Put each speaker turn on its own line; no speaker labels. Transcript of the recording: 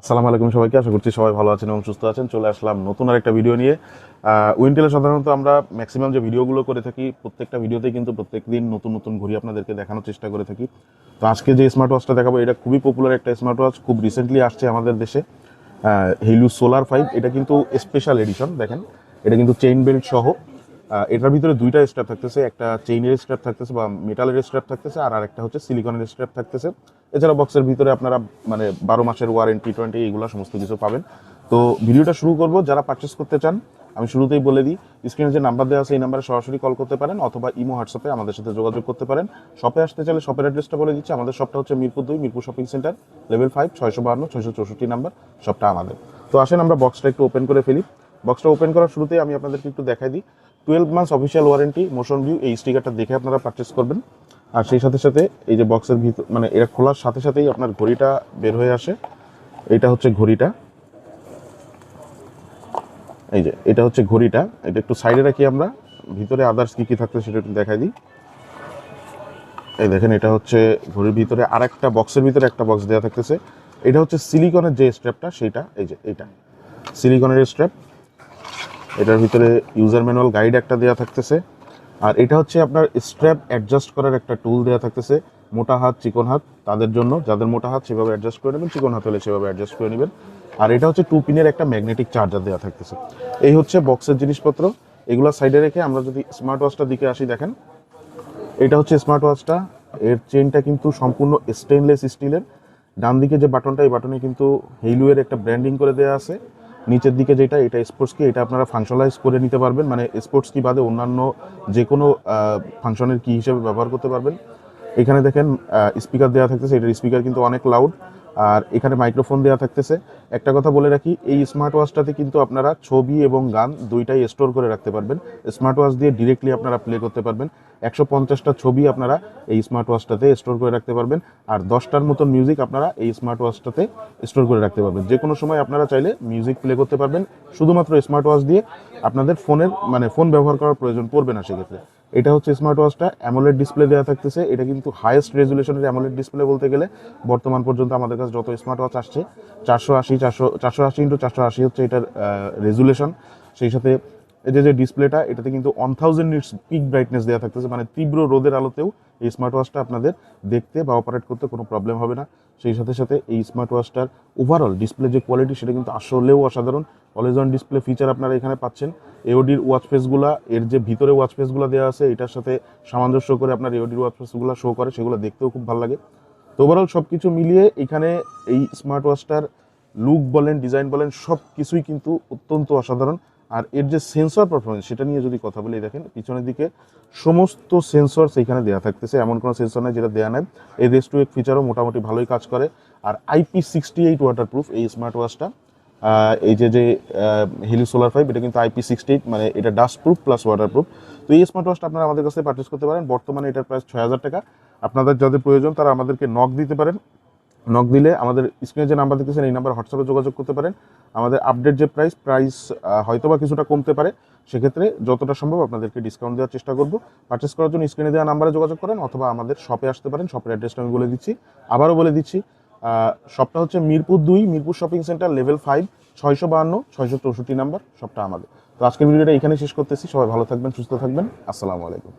আসসালামু আলাইকুম সবাইকে, আশা করছি সবাই ভালো আছেন এবং সুস্থ আছেন। চলে আসলাম নতুন আরেকটা ভিডিও নিয়ে। উইন্টেলে সাধারণত আমরা ম্যাক্সিমাম যে ভিডিওগুলো করে থাকি, প্রত্যেকটা ভিডিওতেই কিন্তু প্রত্যেক দিন নতুন নতুন ঘড়ি আপনাদেরকে দেখানোর চেষ্টা করে থাকি। তো আজকে যে স্মার্ট ওয়াচটা দেখাবো, এটা খুবই পপুলার একটা স্মার্ট ওয়াচ খুব রিসেন্টলি আসছে আমাদের দেশে। হেলু সোলার ফাইভ এটা কিন্তু স্পেশাল এডিশন দেখেন। এটা কিন্তু চেইন বেল্ট সহ। এটার ভিতরে দুইটা স্ট্র্যাপ থাকতেছে, একটা চেইনের স্ট্র্যাপ থাকতেছে বা মেটালের স্ট্র্যাপ থাকতেছে আর আরেকটা হচ্ছে সিলিকনের স্ট্র্যাপ থাকতেছে। এছাড়া বক্সের ভিতরে আপনারা মানে বারো মাসের ওয়ারেন্টি টোয়েন্টি এগুলো সমস্ত কিছু পাবেন। তো ভিডিওটা শুরু করব, যারা পারচেস করতে চান, আমি শুরুতেই বলে দিই স্ক্রিনে যে নাম্বার দেওয়া আছে, এই নাম্বারে সরাসরি কল করতে পারেন অথবা ইমো হোয়াটসঅ্যাপে আমাদের সাথে যোগাযোগ করতে পারেন। শপে আসতে চাইলে শপের অ্যাড্রেসটা বলে দিচ্ছি। আমাদের শপটা হচ্ছে মিরপুর দুই, Mirpur shopping centre level five ছয়শো বাহান্ন, ছয়শো চৌষট্টি নাম্বার শপটা আমাদের। তো আসেন, আমরা বক্সটা একটু ওপেন করে ফেলি। বক্সটা ওপেন করার শুরুতেই আমি আপনাদেরকে একটু দেখাই দিই। Twelve months official warranty motion view এই স্টিকারটা দেখে আপনারা পারচেস করবেন। আর সেই সাথে সাথে এই যে বক্সের ভিতর মানে এটা খোলার সাথে সাথেই আপনার ঘড়িটা বের হয়ে আসে। এটা হচ্ছে ঘড়িটা। এই যে, এটা হচ্ছে ঘড়িটা। এটা একটু সাইডে রাখি আমরা। ভিতরে আদার্স কি কি থাকছে সেটা একটু দেখাই দিই। এই দেখেন, এটা হচ্ছে ঘড়ির ভিতরে আর একটা বক্সের ভিতরে একটা বক্স দেওয়া থাকতেছে। এটা হচ্ছে সিলিকনের যে স্ট্র্যাপটা সেইটা, এই যে, এইটা। সিলিকনের স্ট্র্যাপ এটার ভিতরে ইউজার ম্যানুয়াল গাইড একটা দেওয়া থাকতেছে। আর এটা হচ্ছে আপনার স্ট্র্যাপ অ্যাডজাস্ট করার একটা টুল দেওয়া থাকতেছে। মোটা হাত, চিকন হাত, তাদের জন্য যাদের মোটা হাত সেভাবে অ্যাডজাস্ট করে নেবেন, চিকন হাত হলে সেভাবে অ্যাডজাস্ট করে নেবেন। আর এটা হচ্ছে টু পিনের একটা ম্যাগনেটিক চার্জার দেওয়া থাকতেছে। এই হচ্ছে বক্সের জিনিসপত্র। এগুলো সাইডে রেখে আমরা যদি স্মার্ট ওয়াচটার দিকে আসি দেখেন। এটা হচ্ছে স্মার্ট ওয়াচটা এর চেনটা কিন্তু সম্পূর্ণ স্টেনলেস স্টিলের ডান দিকে যে বাটনটা এই বাটনে কিন্তু হেইলুয়ের একটা ব্র্যান্ডিং করে দেওয়া আছে। নিচের দিকে যেটা, এটা স্পোর্টস কি, এটা আপনারা ফাংশনালাইজ করে নিতে পারবেন। মানে স্পোর্টস কি বাদে অন্যান্য যে কোনো ফাংশনের কি হিসেবে ব্যবহার করতে পারবেন। এখানে দেখেন স্পিকার দেওয়া থাকতেছে, এটার স্পিকার কিন্তু অনেক লাউড আর এখানে মাইক্রোফোন দেওয়া থাকতেছে। একটা কথা বলে রাখি, এই স্মার্ট ওয়াচটাতে কিন্তু আপনারা ছবি এবং গান দুইটাই স্টোর করে রাখতে পারবেন। স্মার্ট ওয়াচ দিয়ে ডিরেক্টলি আপনারা প্লে করতে পারবেন। একশো পঞ্চাশটা ছবি আপনারা এই স্মার্ট ওয়াচটাতে স্টোর করে রাখতে পারবেন। আর দশটার মতন মিউজিক আপনারা এই স্মার্ট ওয়াচটাতে স্টোর করে রাখতে পারবেন। যে কোনো সময় আপনারা চাইলে মিউজিক প্লে করতে পারবেন। শুধুমাত্র স্মার্ট ওয়াচ দিয়ে আপনাদের ফোনের মানে ফোন ব্যবহার করার প্রয়োজন পড়বে না সেক্ষেত্রে। এটা হচ্ছে স্মার্ট ওয়াচটা অ্যামোলেড ডিসপ্লে দেওয়া থাকতেছে। এটা কিন্তু হাইয়েস্ট রেজুলেশনের অ্যামোলেড ডিসপ্লে বলতে গেলে বর্তমান পর্যন্ত আমাদের কাছে যত স্মার্ট ওয়াচ আসছে, চারশো আশি, চারশো চারশো আশি চারশো আশি হচ্ছে এটার রেজুলেশন সেই সাথে যে যে ডিসপ্লেটা এটাতে কিন্তু one thousand nits peak brightness দেওয়া থাকতেছে। মানে তীব্র রোদের আলোতেও এই স্মার্ট ওয়াচটা আপনাদের দেখতে বা অপারেট করতে কোনো প্রবলেম হবে না। সেই সাথে সাথে এই স্মার্ট ওয়াচটার ওভারঅল ডিসপ্লে যে কোয়ালিটি সেটা কিন্তু আসলেও অসাধারণ। অলওয়েজ অন ডিসপ্লে ফিচার আপনারা এখানে পাচ্ছেন। এওডির ওয়াচ ফেসগুলা এর যে ভিতরে ওয়াচ ফেসগুলো দেওয়া আছে, এটার সাথে সামঞ্জস্য করে আপনার এওডির ওয়াচ ফেসগুলো শো করে, সেগুলো দেখতেও খুব ভালো লাগে। তো ওভারঅল সব কিছু মিলিয়ে এখানে এই স্মার্ট ওয়াচটার লুক বলেন ডিজাইন বলেন সব কিছুই কিন্তু অত্যন্ত অসাধারণ। আর এর যে সেন্সর পারফরমেন্স সেটা নিয়ে যদি কথা বলি, দেখেন, পিছনের দিকে সমস্ত সেন্সর সেইখানে দেওয়া থাকতেছে, এমন কোনো সেন্সর নেই যেটা দেওয়া নেই। এই রেস টু এক ফিচারও মোটামুটি ভালোই কাজ করে। আর IP sixty eight waterproof এই স্মার্ট ওয়াচটা এই যে যে হিলি সোলার ফাইভ এটা কিন্তু আইপি সিক্সটি এইট মানে এটা dustproof plus waterproof তো এই স্মার্ট ওয়াচটা আপনারা আমাদের কাছ পারচেস করতে পারেন। বর্তমানে এটার প্রাইস ছয় হাজার টাকা। আপনাদের যাদের প্রয়োজন, তারা আমাদেরকে নক দিতে পারেন। নক দিলে আমাদের স্ক্রিনে যে নাম্বার দেখতেছেন, এই নাম্বার হোয়াটসঅ্যাপে যোগাযোগ করতে পারেন। আমাদের আপডেট যে প্রাইস প্রাইস হয়তো বা কিছুটা কমতে পারে। সেক্ষেত্রে যতটা সম্ভব আপনাদেরকে ডিসকাউন্ট দেওয়ার চেষ্টা করব। পারচেস করার জন্য স্ক্রিনে দেওয়া নাম্বারে যোগাযোগ করেন, অথবা আমাদের শপে আসতে পারেন। শপের অ্যাড্রেসটা আমি বলে দিচ্ছি। আবারও বলে দিচ্ছি শপটা হচ্ছে মিরপুর দুই, Mirpur shopping centre level five ছয়শো বাহান্ন, ছয়শো চৌষট্টি নাম্বার, সবটা আমাদের। তো আজকের ভিডিওটা এখানে শেষ করতেছি, সবাই ভালো থাকবেন, সুস্থ থাকবেন, আসসালামু আলাইকুম।